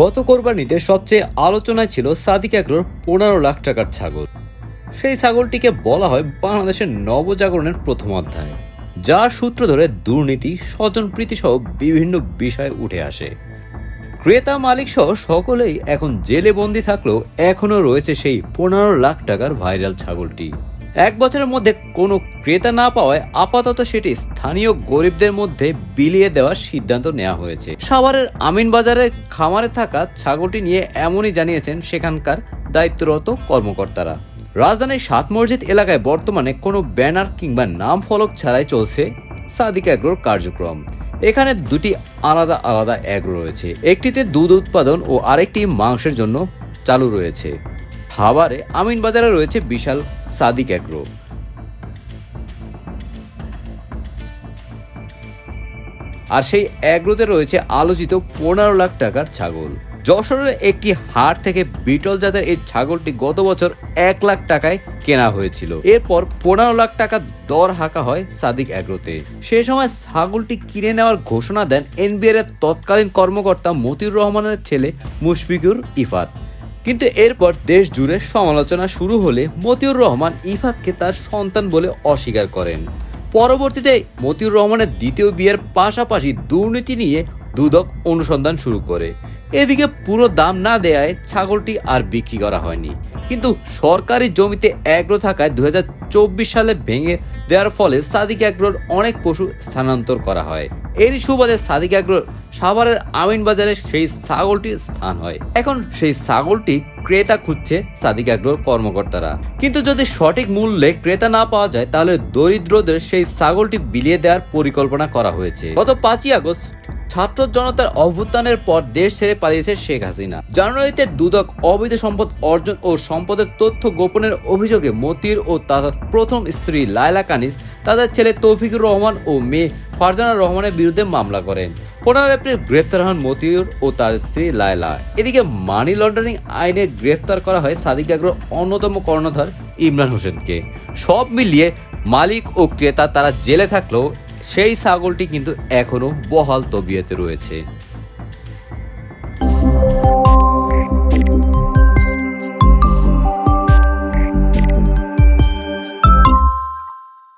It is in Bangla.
গত কোরবানিতে সবচেয়ে আলোচনায় ছিল সাদিক আগ্রোর পনেরো লাখ টাকার ছাগল। সেই ছাগলটিকে বলা হয় বাংলাদেশের নবজাগরণের প্রথম অধ্যায়, যার সূত্র ধরে দুর্নীতি স্বজনপ্রীতি সহ বিভিন্ন বিষয় উঠে আসে। ক্রেতা মালিক সহ সকলেই এখন জেলে বন্দি থাকলেও এখনও রয়েছে সেই পনেরো লাখ টাকার ভাইরাল ছাগলটি। এক বছরের মধ্যে কোনো ক্রেতা না পাওয়ায় আপাতত সেটি স্থানীয় গরিবদের মধ্যে বিলিয়ে দেওয়ার সিদ্ধান্ত নেওয়া হয়েছে। সাভারের আমিন বাজারের খামারে থাকা ছাগলটি নিয়ে এমনই জানিয়েছেন সেখানকার দায়িত্বরত কর্মকর্তারা। রাজধানীর সাত মসজিদ এলাকায় বর্তমানে কোনো ব্যানার কিংবা নাম ফলক ছাড়াই চলছে সাদিক অ্যাগ্রোর কার্যক্রম। এখানে দুটি আলাদা আলাদা অ্যাগ্রো রয়েছে। একটিতে দুধ উৎপাদন ও আরেকটি মাংসের জন্য চালু রয়েছে। খাবারে আমিন বাজারে রয়েছে বিশাল সাদিক অ্যাগ্রো আর সেই অ্যাগ্রোতে রয়েছে আলোচিত পনেরো লাখ টাকার ছাগল। যশোরের একটি হাট থেকে বিটল জাতের এই ছাগলটি গত বছর এক লাখ টাকায় কেনা হয়েছিল। এরপর পনেরো লাখ টাকা দর হাঁকা হয় সাদিক অ্যাগ্রোতে সে সময় ছাগলটি কিনে নেওয়ার ঘোষণা দেন এনবিআর এর তৎকালীন কর্মকর্তা মতিউর রহমানের ছেলে মুশফিকুর ইফাত। কিন্তু এরপর দেশ জুড়ে সমালোচনা শুরু হলে মতিউর রহমান ইফাতকে তার সন্তান বলে অস্বীকার করেন। পরবর্তীতে মতিউর রহমানের দ্বিতীয় বিয়ের পাশাপাশি দুর্নীতি নিয়ে দুদক অনুসন্ধান শুরু করে। এদিকে পুরো দাম না দেয়ায় ছাগলটি আর বিক্রি করা হয়নি। কিন্তু সরকারি জমিতে অ্যাগ্রো থাকায় দুই হাজার চব্বিশ সালে ভেঙে দেওয়ার ফলে সাদিক অ্যাগ্রোর অনেক পশু স্থানান্তর করা হয়। এরই সুবাদে সাদিক অ্যাগ্রোর সাভারের আমিন বাজারে সেই ছাগলটির স্থান হয়। এখন সেই ছাগলটি ক্রেতা খুঁজছে সাদিক অ্যাগ্রোর কর্মকর্তারা। কিন্তু যদি সঠিক মূল্যে ক্রেতা না পাওয়া যায়, তাহলে দরিদ্রদের সেই ছাগলটি বিলিয়ে দেওয়ার পরিকল্পনা করা হয়েছে। গত পাঁচই আগস্ট ছাত্র জনতার অভ্যুত্থানের পর দেশ ছেড়ে পালিয়েছে শেখ হাসিনা। জানুয়ারিতে দুদক অবৈধ সম্পদ অর্জন ও সম্পদের তথ্য গোপনের অভিযোগে মতির ও তার প্রথম স্ত্রী লায়লা কানিস, তাদের ছেলে তৌফিকুর রহমান ও মেয়ে ফারজানা রহমানের বিরুদ্ধে মামলা করেন। পনেরো এপ্রিল গ্রেফতার হন মতিউর ও তার স্ত্রী লায়লা। এদিকে মানি লন্ডারিং আইনে গ্রেফতার করা হয় সাদিক আগ্রহ অন্যতম কর্ণধার ইমরান হোসেনকে। সব মিলিয়ে মালিক ও ক্রেতা তারা জেলে থাকলেও সেই ছাগলটি কিন্তু এখনও বহাল তবিয়তে রয়েছে।